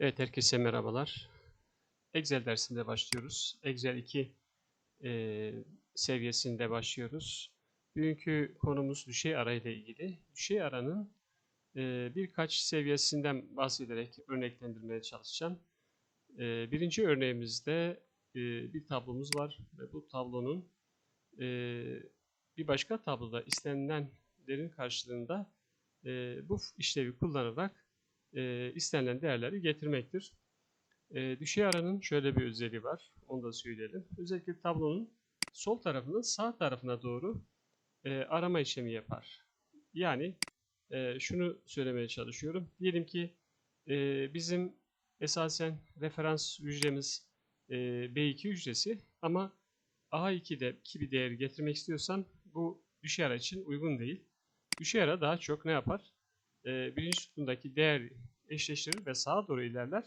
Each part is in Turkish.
Evet, herkese merhabalar. Excel dersinde başlıyoruz. Excel 2 e, seviyesinde başlıyoruz. Bugünkü konumuz düşey ara ile ilgili. Düşey aranın e, birkaç seviyesinden bahsederek örneklendirmeye çalışacağım. E, birinci örneğimizde e, bir tablomuz var ve bu tablonun e, bir başka tabloda istenilenlerin karşılığında e, bu işlevi kullanarak e, istenilen değerleri getirmektir. E, düşey aranın şöyle bir özelliği var. Onu da söyleyelim. Özellikle tablonun sol tarafından sağ tarafına doğru e, arama işlemi yapar. Yani e, şunu söylemeye çalışıyorum. Diyelim ki e, bizim esasen referans hücremiz e, B2 hücresi ama A2'de ki bir değeri getirmek istiyorsam bu düşey ara için uygun değil. Düşey ara daha çok ne yapar? E, birinci sütundaki değer eşleştirir ve sağa doğru ilerler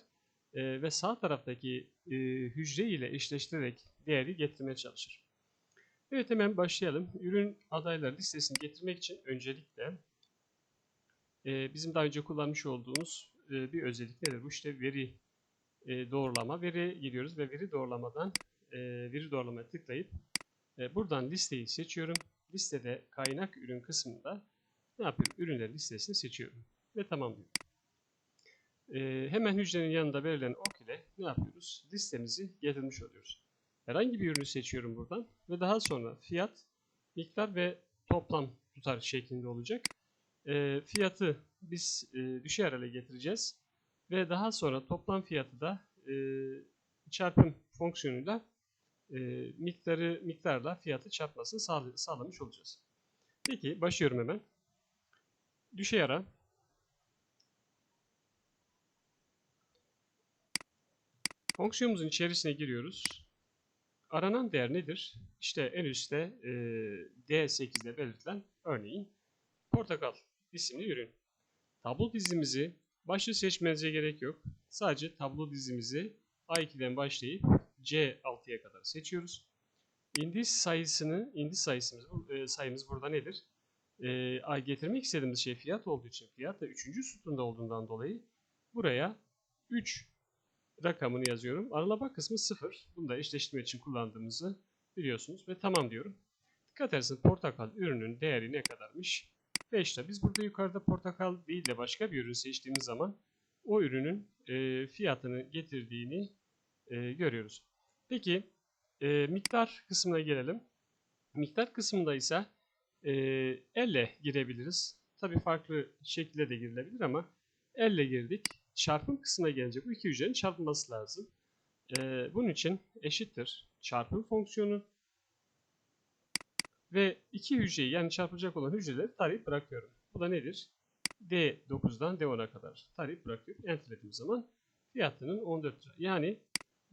e, ve sağ taraftaki e, hücre ile eşleştirerek değeri getirmeye çalışır. Evet hemen başlayalım. Ürün adayları listesini getirmek için öncelikle e, bizim daha önce kullanmış olduğumuz e, bir özellik nedir? Bu işte veri doğrulama. Veri giriyoruz ve veri doğrulamadan veri doğrulamaya tıklayıp buradan listeyi seçiyorum. Listede kaynak ürün kısmında ne yapıyorum? Ürünler listesini seçiyorum ve tamam diyorum. Ee, hemen hücrenin yanında verilen ok ile ne yapıyoruz? Listemizi getirmiş oluyoruz. Herhangi bir ürünü seçiyorum buradan ve daha sonra fiyat, miktar ve toplam tutar şeklinde olacak. Ee, fiyatı biz e, düşey hale getireceğiz ve daha sonra toplam fiyatı da e, çarpım fonksiyonuyla e, miktarı miktarla fiyatı çarpmasını sağ, sağlamış olacağız. Peki başlıyorum hemen. Düşey ara. Fonksiyonumuzun içerisine giriyoruz. Aranan değer nedir? İşte en üstte e, D8'de belirtilen örneğin portakal isimli ürün. Tablo dizimizi başta seçmenize gerek yok. Sadece tablo dizimizi A2'den başlayıp C6'ya kadar seçiyoruz. İndis sayısını, indis sayısımız, e, sayımız burada nedir? E, getirmek istediğimiz şey fiyat olduğu için fiyat da 3. sütunda olduğundan dolayı buraya 3 rakamını yazıyorum. Aralama kısmı 0. Bunu da eşleştirme için kullandığımızı biliyorsunuz ve tamam diyorum. Dikkat ederseniz portakal ürünün değeri ne kadarmış? 5 lira. Biz burada yukarıda portakal değil de başka bir ürün seçtiğimiz zaman o ürünün e, fiyatını getirdiğini e, görüyoruz. Peki e, miktar kısmına gelelim. Miktar kısmında ise e, elle girebiliriz. Tabi farklı şekilde de girilebilir ama elle girdik. Çarpım kısmına gelince bu iki hücrenin çarpılması lazım. E, bunun için eşittir çarpım fonksiyonu ve iki hücreyi yani çarpılacak olan hücreleri tarayıp bırakıyorum. Bu da nedir? D9'dan D10'a kadar tarayıp bırakıyorum. Enter ettiğim zaman fiyatının 14 lira. Yani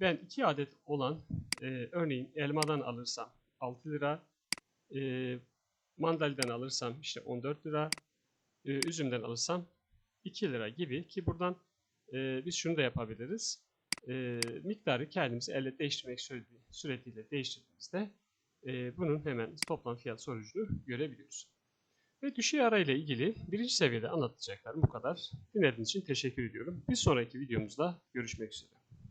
ben iki adet olan e, örneğin elmadan alırsam 6 lira, e, Mandaliden alırsam işte 14 lira. E, üzümden alırsam 2 lira gibi ki buradan e, biz şunu da yapabiliriz. E, miktarı kendimiz elle değiştirmek suretiyle değiştirdiğimizde e, bunun hemen toplam fiyat sonucunu görebiliyoruz. Ve düşey ara ile ilgili birinci seviyede anlatacaklarım bu kadar. Dinlediğiniz için teşekkür ediyorum. Bir sonraki videomuzda görüşmek üzere.